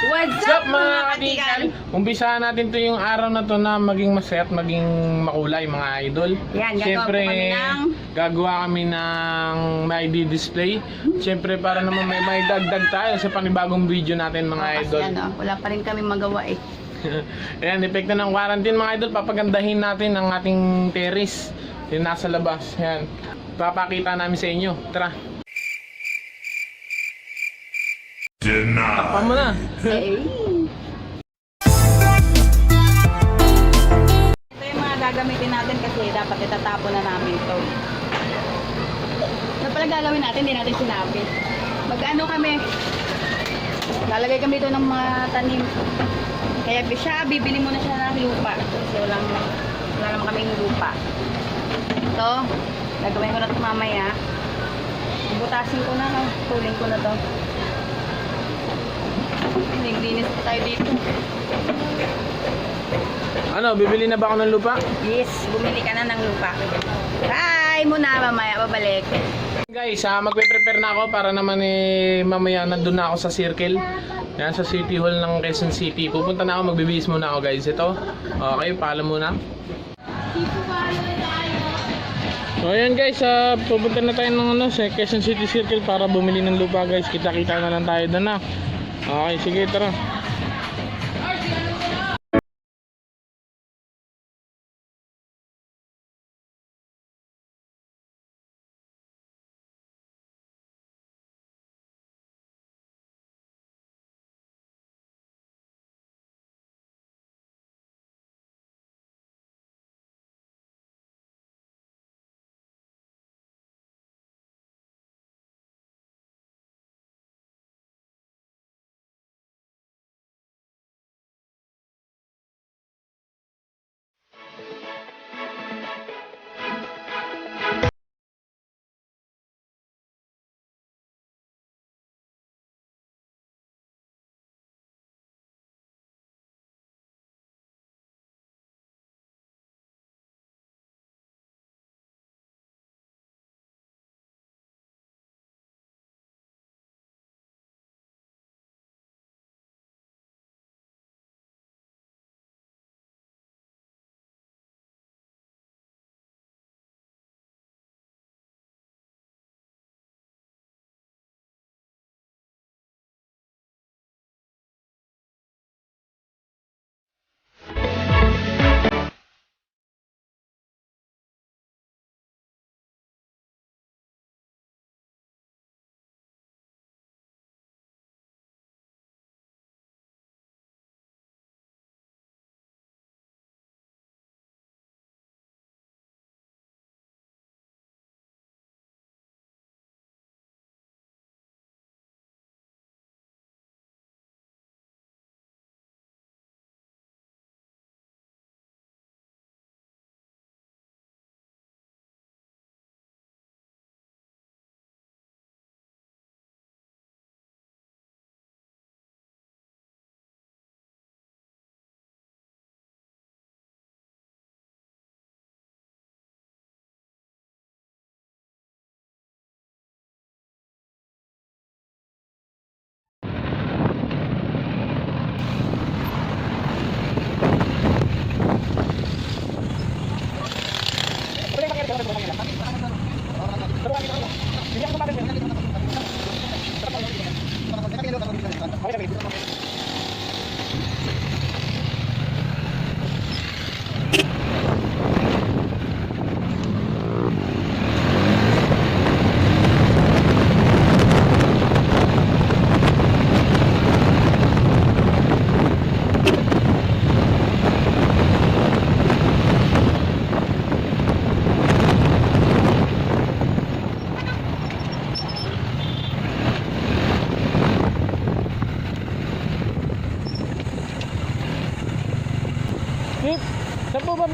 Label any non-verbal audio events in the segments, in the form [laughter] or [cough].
What's up mga katikan? Umpisahan natin to yung araw na to na maging masaya at maging makulay mga idol. Yan, gagawa Siyempre, po kami ng- gagawa kami ng may display. Siyempre para naman may may dagdag tayo sa panibagong video natin mga Kasi idol. ano, wala pa rin kami magawa eh. [laughs] Ayan, epekto ng quarantine mga idol. Papagandahin natin ang ating terrace. Yung nasa labas. Ayan. Papakita namin sa inyo. Tara. Takpan mo na. Eh. Ito yung mga gagamitin natin kasi dapat itatapon na namin to. Ano pala gagawin natin? Hindi natin sinabi. Mag-ano kami? Lalagay kami doon ng mga tanim. Kaya siya, bibili muna siya ng lupa. Kasi walang, wala naman kaming lupa. Ito, gagawin ko na ito mamaya. Butasin ko na, no? tuling ko na to. Naglinis pa tayo dito. Ano, bibili na ba ako ng lupa? Yes, bumili ka na ng lupa. Bye muna, mamaya babalik. Guys, ah, magpe-prepare na ako para naman eh mamaya nandun na ako sa circle. Yan sa City Hall ng Quezon City. Pupunta na ako, magbibihis muna ako guys. Ito. Okay, paalam muna. So ayan guys, ah, pupunta na tayo ng ano, sa Quezon City Circle para bumili ng lupa guys. Kita-kita na lang tayo doon na. Okay, sige, tara.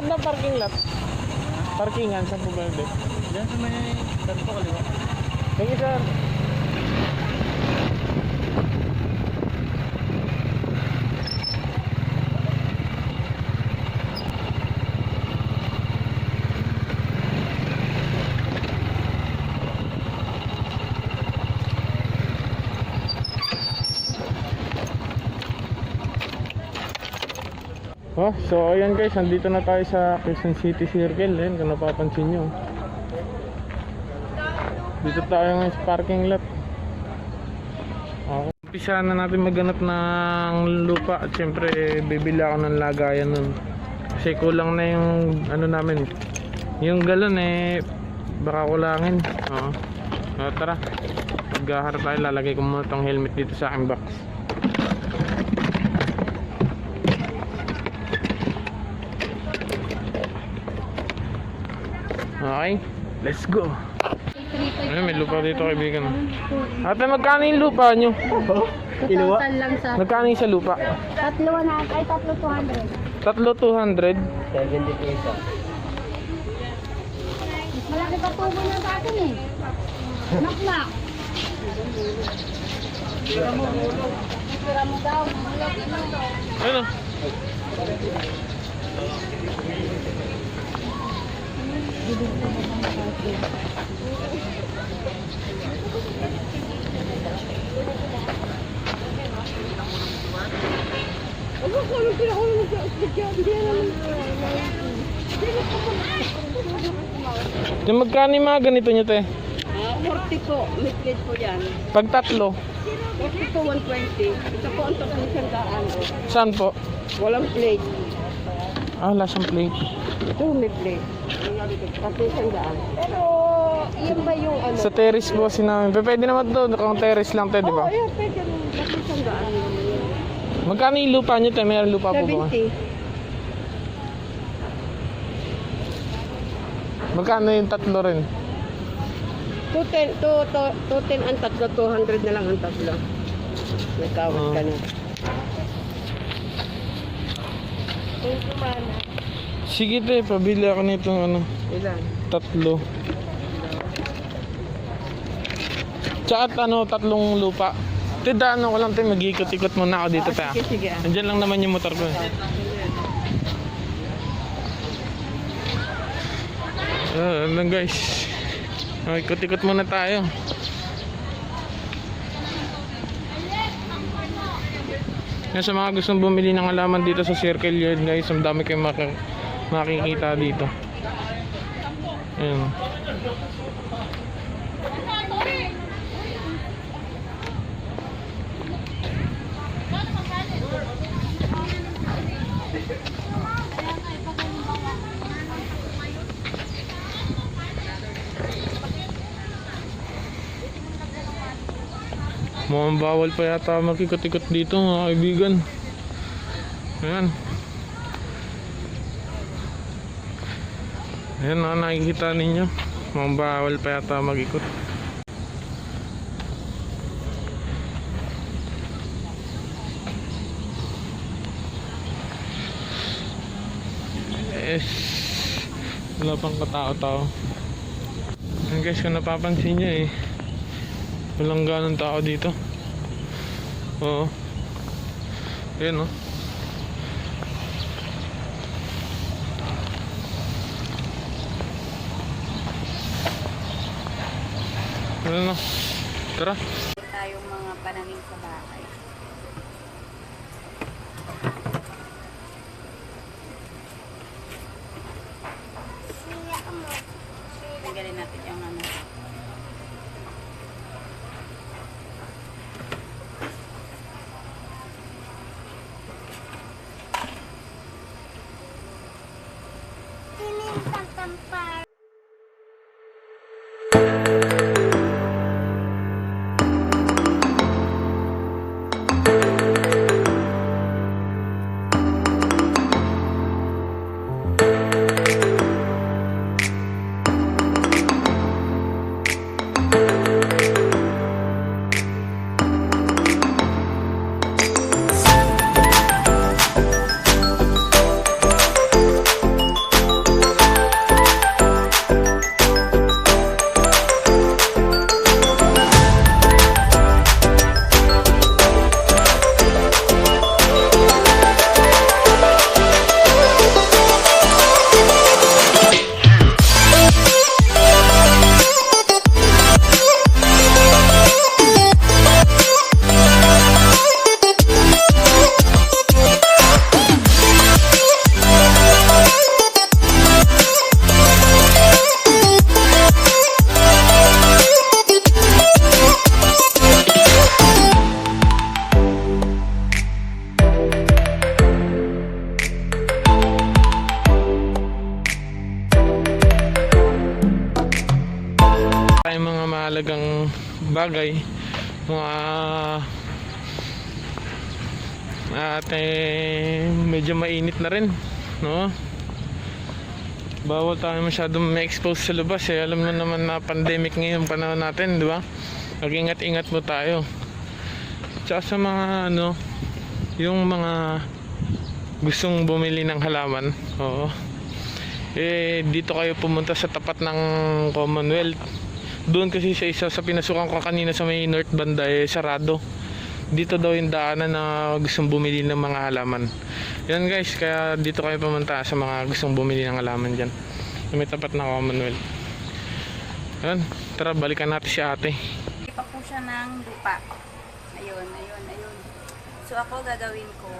Saan po ba bandang parking lot? Parkingan, saan po ba yun? Diyan sa may kanto kaliwa. Thank you, sir. So ayan guys, nandito na tayo sa Quezon City Circle. Ayan, kung napapansin nyo. Dito tayo ngayon sa parking lot. Okay. Umpisa na natin maghanap ng lupa at syempre bibili ako ng lagayan nun. Kasi kulang na yung ano namin. Yung galon eh baka kulangin. Oo. So, tara. Maghaharap tayo. Lalagay ko muna tong helmet dito sa aking box. Okay. Let's go. Ayun, may lupa dito kaibigan. Ate, magkano yung lupa nyo? Total lang sa Magkano yung sa lupa? tatlo na, ay tatlo 200. Tatlo 200. Malaki pa tubo na sa atin eh. Nakmak. Tira mo, daw. Ano? Di magkano yung mga ganito nyo, te? Ah, 40 po, may plate po yan. Pag tatlo, 40 po, 120. Ito po ang tatlo isang daan. oh. saan po? Walang plate. Ah, wala siyang plate. Ito may plate. Tatlo isang daan. Pero, yan ba yung ano? Sa terrace po kasi namin. Pe, Pwede naman to, kung terrace lang te, di Oo, ba? oh, ayan, pwede rin. Tatlo isang daan. Magkano yung lupa nyo, te? May lupa po ba? 70. Magkano yung tatlo rin? 210, 210 ang tatlo, 200 na lang ang tatlo. May kawat ka na. Thank you, mana. Sige te, pabili ako nitong ano, Ilan? tatlo. Tsaka ano, tatlong lupa. Te, daan ko lang te, mag-ikot-ikot muna ako dito te. ah. Sige, sige. ah. Nandiyan lang naman yung motor ko. eh. Ah, ano guys. Oh, ikot-ikot muna tayo. Yan sa mga gustong bumili ng alaman dito sa Circle Yard guys, ang dami kayong maki- makikita dito. Ayan. Mukhang bawal pa yata magikot-ikot dito mga kaibigan. Ayan. Ayan na nakikita ninyo. Mukhang bawal pa yata magikot. Yes. Wala pang katao-tao. Guys, kung napapansin nyo eh. Walang ganong tao dito. Oo. Ayan oh. Ano? Tara. Tayong mga pananim sa bahay. Bagay. Mga at eh, medyo mainit na rin no? Bawal tayo masyadong ma-expose sa labas eh. Alam mo naman na pandemic ngayon panahon natin di ba? Mag-ingat-ingat mo tayo. Tsaka sa mga ano yung mga gustong bumili ng halaman oo. Eh dito kayo pumunta sa tapat ng Commonwealth doon kasi sa isa sa pinasukan ko kanina sa may north banda eh sarado. Dito daw yung daanan na gustong bumili ng mga halaman. Yan guys kaya dito kayo pumunta sa mga gustong bumili ng halaman dyan. May tapat ng Commonwealth. Yan tara balikan natin si ate. Hindi pa po siya ng lupa. Ayun, ayun, ayun. So ako gagawin ko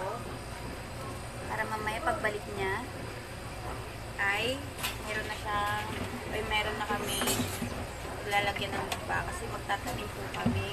para mamaya pagbalik niya ay meron na siyang ay meron na kami lalagyan ng lupa kasi magtatanim po kami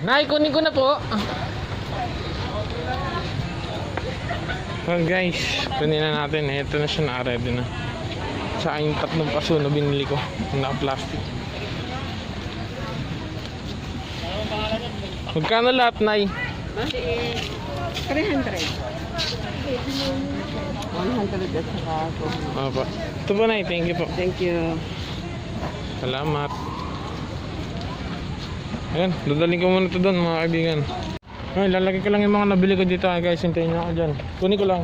Nay, kunin ko na po. Oh guys, kunin na natin. Ito na siya na-ready na. Sa aking tatlong paso na binili ko. Naka-plastic. Magkano lahat, Nay? Bali, 300. 100 at saka ako. Opo. Ito po, Nay. Thank you po. Thank you. Salamat. Ayan, dadaling ko muna ito doon mga kaibigan. Ay, lalagay ko lang yung mga nabili ko dito guys. Hintayin nyo ako dyan. Kunin ko lang.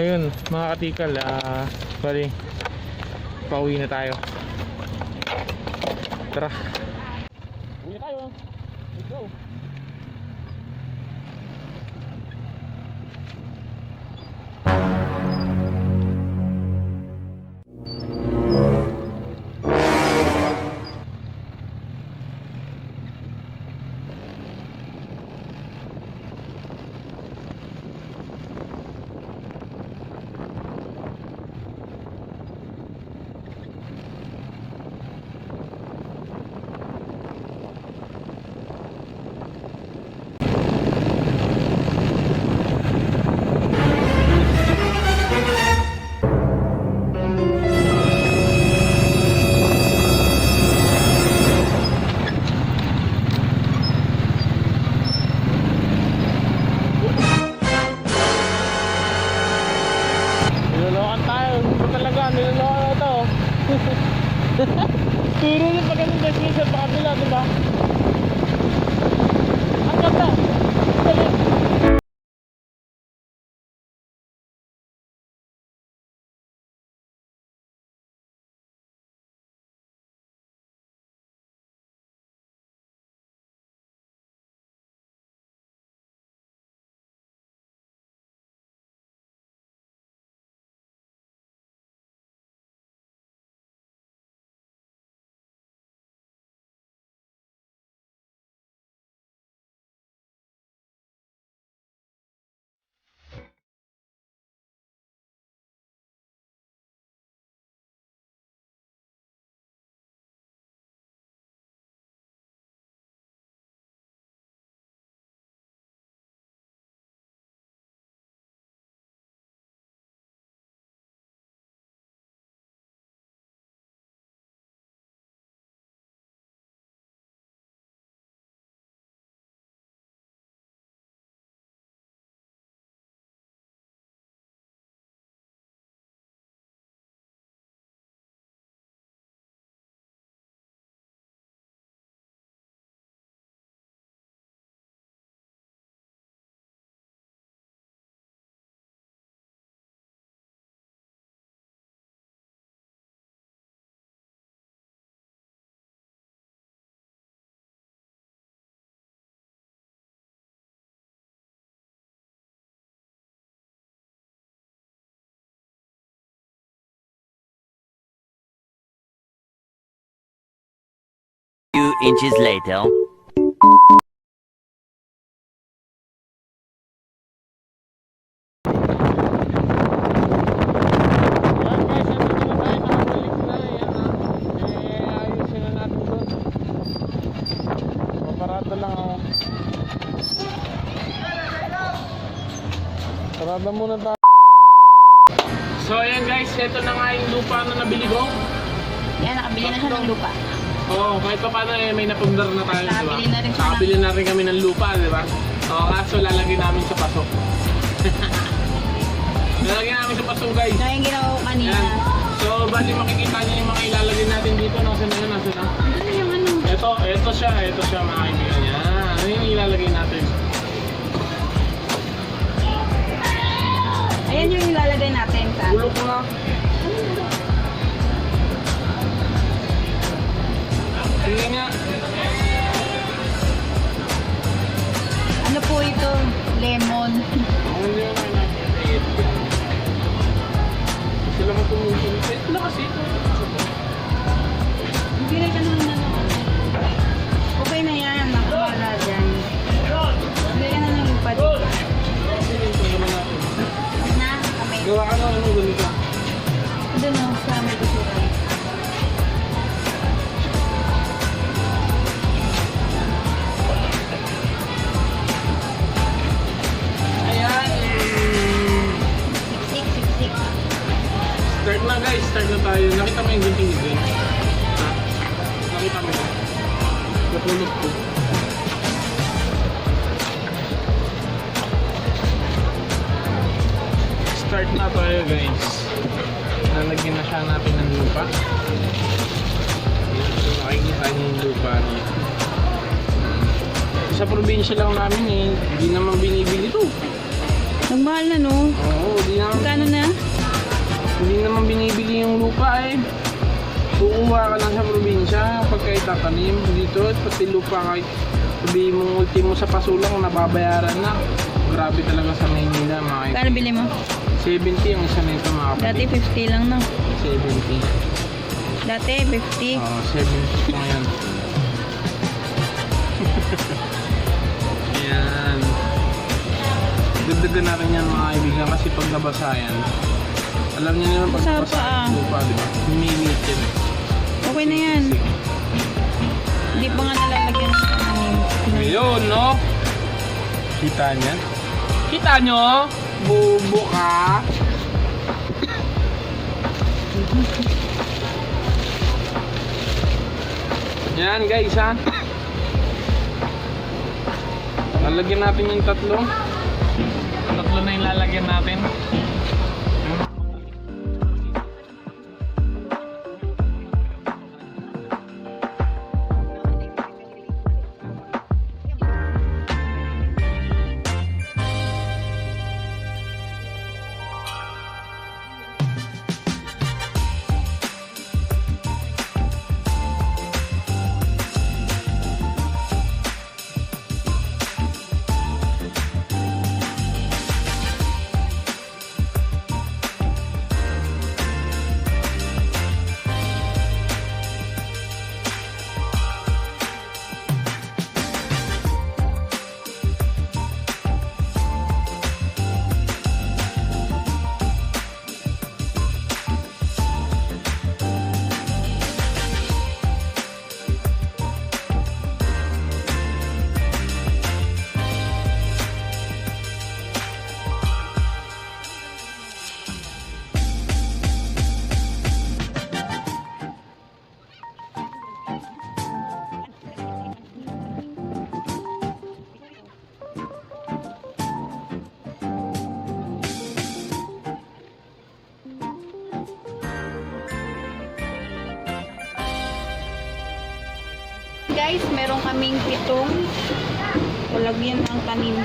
Ayun, mga katikal, ah, bali, pauwi na tayo. Tara. Uwi tayo. Let's go. Sa kabila, di ba? Paparado lang ako. Parada muna tayo. So ayan guys, ito na nga yung lupa na nabili ko. Yan, nakabili na siya ng lupa. Oo, kahit pa paano eh, may napundar na tayo, di ba? Nakabili na rin siya Nakabili na rin kami ng lupa, di ba? Oo, kaso lalagyan namin sa paso. [laughs] lalagyan namin sa paso guys. Kaya yung ginawa ko kanina. Yan. So, bali makikita niyo yung mga ilalagay natin dito. Nasaan na yun? Nasaan na? Ano yung ano? Ito, ito siya. Ito siya mga kaibigan. Yan. Ano yung ilalagay natin? Ayan yung ilalagay natin sa... Bulok na. Sige. Ano po ito? Lemon. Ano Sila mo tumutuloy. Sila kasi ito. Hindi na ka naman na Okay na yan. Makakala dyan. Hindi ka na nang dito. Na, kamay. Gawa ka naman. Kasi ito. tayo. Nakita mo yung gunting green? Ha? Nakita mo yun? Napulot ko. Start na tayo guys. Lalagyan na siya natin ng lupa. Ito makikita niyo yung lupa niya. Sa probinsya lang namin eh, hindi naman binibili to. Ang mahal na no. Oo, hindi naman Magkano na? Hindi naman binibili yung lupa eh. Kukuha ka lang sa probinsya pagka itatanim dito at pati lupa kahit sabihin mong ultimo sa pasulang nababayaran na. Grabe talaga sa Maynila mga Magkano bili mo? 70 ang isa nito mga Dati kapatid. 50 lang no. 70. Dati 50. Oo, 70 po ngayon. [laughs] Ayan. Dagdagan natin yan mga kaibigan kasi pag nabasa yan, alam niyo naman pag Basa nabasa pa, ah. lupa, di ba? Humiliit yan eh. Okay na yan. Hindi pa nga nalalagyan ng tanim. Ayun, no? Kita niyan? Kita nyo? Bubo ka? Yan guys ha. Lalagyan natin yung tatlo. Tatlo na yung lalagyan natin. Guys, meron kaming pitong palagyan ng tanim.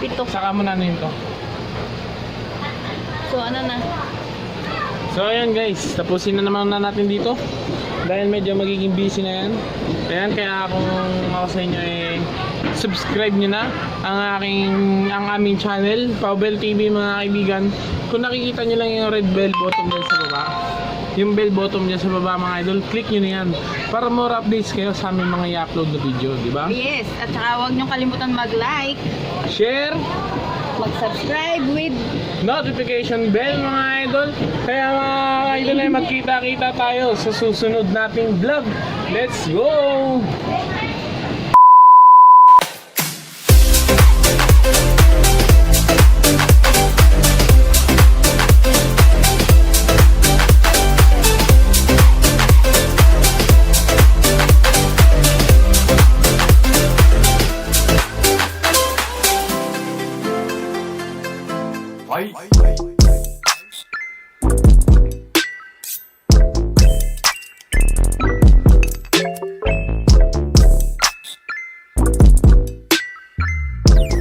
Pito. Saka mo na ano yun to. So ano na? So ayan guys, tapusin na naman na natin dito. Dahil medyo magiging busy na yan. Ayan, kaya kung ako sa inyo eh, subscribe nyo na ang aking ang aming channel, Paubel TV mga kaibigan. Kung nakikita nyo lang yung red bell button dyan sa baba, yung bell button dyan sa baba mga idol, click nyo na yan para more updates kayo sa aming mga i-upload na video, di ba? Yes, at saka huwag niyong kalimutan mag-like, Share, mag-subscribe with notification bell mga idol. Kaya mga idol ay magkita-kita tayo sa susunod nating vlog. Let's go!